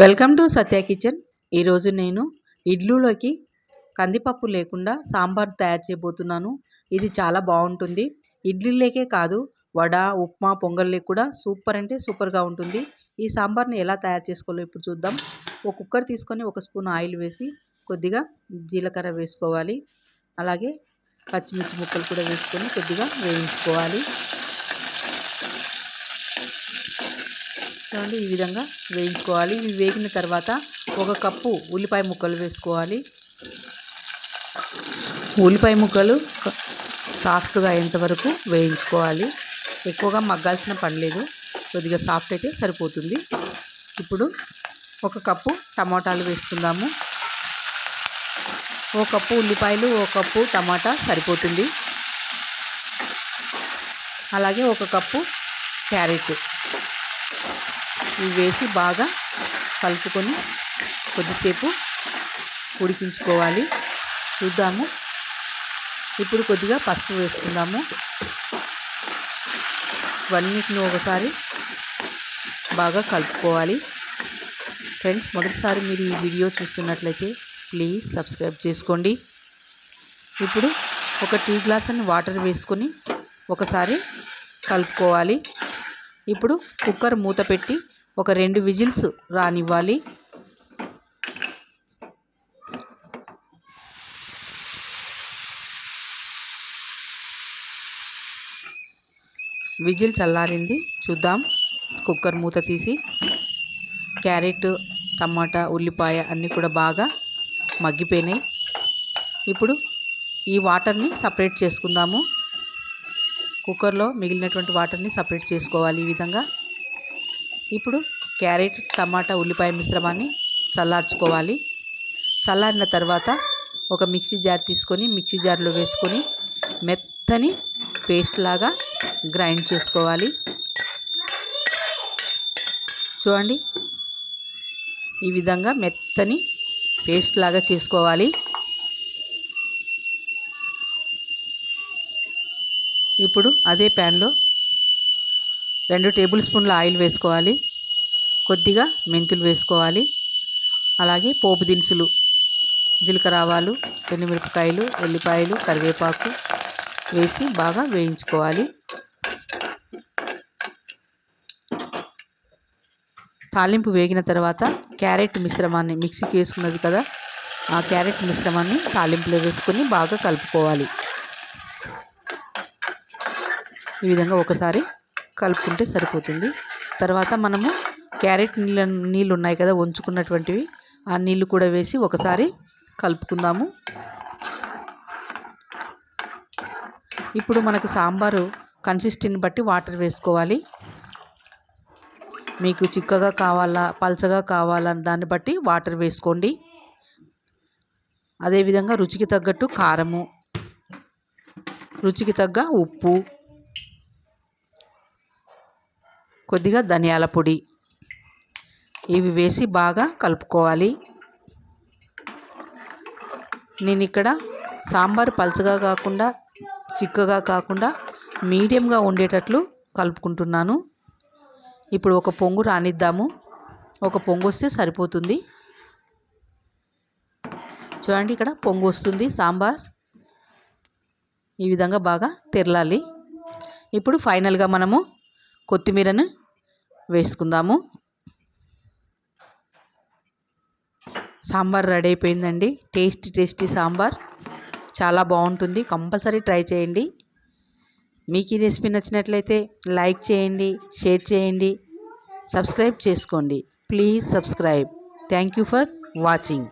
Welcome to Satya kitchen. ఈరోజు నేను ఇడ్లీలోకి కందిపప్పు లేకుండా సాంబార్ తయారు చేయబోతున్నాను. ఇది చాలా బాగుంటుంది. ఇడ్లీలేకే కాదు వడ ఉప్మా పొంగల్లోకి కూడా సూపర్ అంటే సూపర్గా ఉంటుంది. ఈ సాంబార్ని ఎలా తయారు చేసుకోవాలో ఇప్పుడు చూద్దాం. ఒక కుక్కర్ తీసుకొని ఒక స్పూన్ ఆయిల్ వేసి కొద్దిగా జీలకర్ర వేసుకోవాలి. అలాగే పచ్చిమిర్చి ముక్కలు కూడా వేసుకొని కొద్దిగా వేయించుకోవాలి. చూడండి ఈ విధంగా వేయించుకోవాలి. ఇవి వేగిన తర్వాత ఒక కప్పు ఉల్లిపాయ ముక్కలు వేసుకోవాలి. ఉల్లిపాయ ముక్కలు సాఫ్ట్గా అయ్యేంతవరకు వేయించుకోవాలి. ఎక్కువగా మగ్గాల్సిన పని లేదు. కొద్దిగా సాఫ్ట్ అయితే సరిపోతుంది. ఇప్పుడు ఒక కప్పు టమాటాలు వేసుకుందాము. ఓ కప్పు ఉల్లిపాయలు ఓ కప్పు టమాటా సరిపోతుంది. అలాగే ఒక కప్పు క్యారెట్. ఇవి వేసి బాగా కలుపుకొని కొద్దిసేపు ఉడికించుకోవాలి. చూద్దాము. ఇప్పుడు కొద్దిగా పసుపు వేసుకుందాము. ఇవన్నిటిని ఒకసారి బాగా కలుపుకోవాలి. ఫ్రెండ్స్ మొదటిసారి మీరు ఈ వీడియో చూస్తున్నట్లయితే ప్లీజ్ సబ్స్క్రైబ్ చేసుకోండి. ఇప్పుడు ఒక టీ గ్లాస్ అని వాటర్ వేసుకొని ఒకసారి కలుపుకోవాలి. ఇప్పుడు కుక్కర్ మూత పెట్టి ఒక రెండు విజిల్స్ రానివ్వాలి. విజిల్ చల్లారింది చూద్దాం. కుక్కర్ మూత తీసి క్యారెట్ టమాటా ఉల్లిపాయ అన్నీ కూడా బాగా మగ్గిపోయినాయి. ఇప్పుడు ఈ వాటర్ని సపరేట్ చేసుకుందాము. కుక్కర్లో మిగిలినటువంటి వాటర్ని సపరేట్ చేసుకోవాలి ఈ విధంగా. ఇప్పుడు క్యారెట్ టమాటా ఉల్లిపాయ మిశ్రమాన్ని చల్లార్చుకోవాలి. చల్లారిన తర్వాత ఒక మిక్సీ జార్ తీసుకొని మిక్సీ జార్లో వేసుకొని మెత్తని పేస్ట్ లాగా గ్రైండ్ చేసుకోవాలి. చూడండి ఈ విధంగా మెత్తని పేస్ట్ లాగా చేసుకోవాలి. ఇప్పుడు అదే ప్యాన్లో రెండు టేబుల్ స్పూన్ల ఆయిల్ వేసుకోవాలి. కొద్దిగా మెంతులు వేసుకోవాలి. అలాగే పోపు దినుసులు జీలకర్ర ఆవాలు ఎండుమిరపకాయలు ఎల్లిపాయలు కరివేపాకు వేసి బాగా వేయించుకోవాలి. తాలింపు వేగిన తర్వాత క్యారెట్ మిశ్రమాన్ని మిక్సీకి వేసుకున్నది కదా ఆ క్యారెట్ మిశ్రమాన్ని తాలింపులో వేసుకొని బాగా కలుపుకోవాలి. ఈ విధంగా ఒకసారి కలుపుకుంటే సరిపోతుంది. తర్వాత మనము క్యారెట్ నీళ్ళ నీళ్ళు ఉన్నాయి కదా ఉంచుకున్నటువంటివి ఆ నీళ్ళు కూడా వేసి ఒకసారి కలుపుకుందాము. ఇప్పుడు మనకు సాంబారు కన్సిస్టెంట్ బట్టి వాటర్ వేసుకోవాలి. మీకు చిక్కగా కావాలా పల్చగా కావాలా దాన్ని బట్టి వాటర్ వేసుకోండి. అదేవిధంగా రుచికి తగ్గట్టు కారము రుచికి తగ్గ ఉప్పు కొద్దిగా ధనియాల పొడి. ఇవి వేసి బాగా కలుపుకోవాలి. నేను ఇక్కడ సాంబార్ పలుచగా కాకుండా చిక్కగా కాకుండా మీడియంగా ఉండేటట్లు కలుపుకుంటున్నాను. ఇప్పుడు ఒక పొంగు రానిద్దాము. ఒక పొంగు వస్తే సరిపోతుంది. చూడండి ఇక్కడ పొంగు వస్తుంది సాంబార్. ఈ విధంగా బాగా తెరలాలి. ఇప్పుడు ఫైనల్గా మనము కొత్తిమీరను వేసుకుందాము. సాంబార్ రెడీ అయిపోయిందండి. Tasty tasty sambar. చాలా బాగుంటుంది. కంపల్సరీ ట్రై చేయండి. మీకు ఈ రెసిపీ నచ్చినట్లయితే లైక్ చేయండి షేర్ చేయండి సబ్స్క్రైబ్ చేసుకోండి. Please subscribe. Thank you for watching.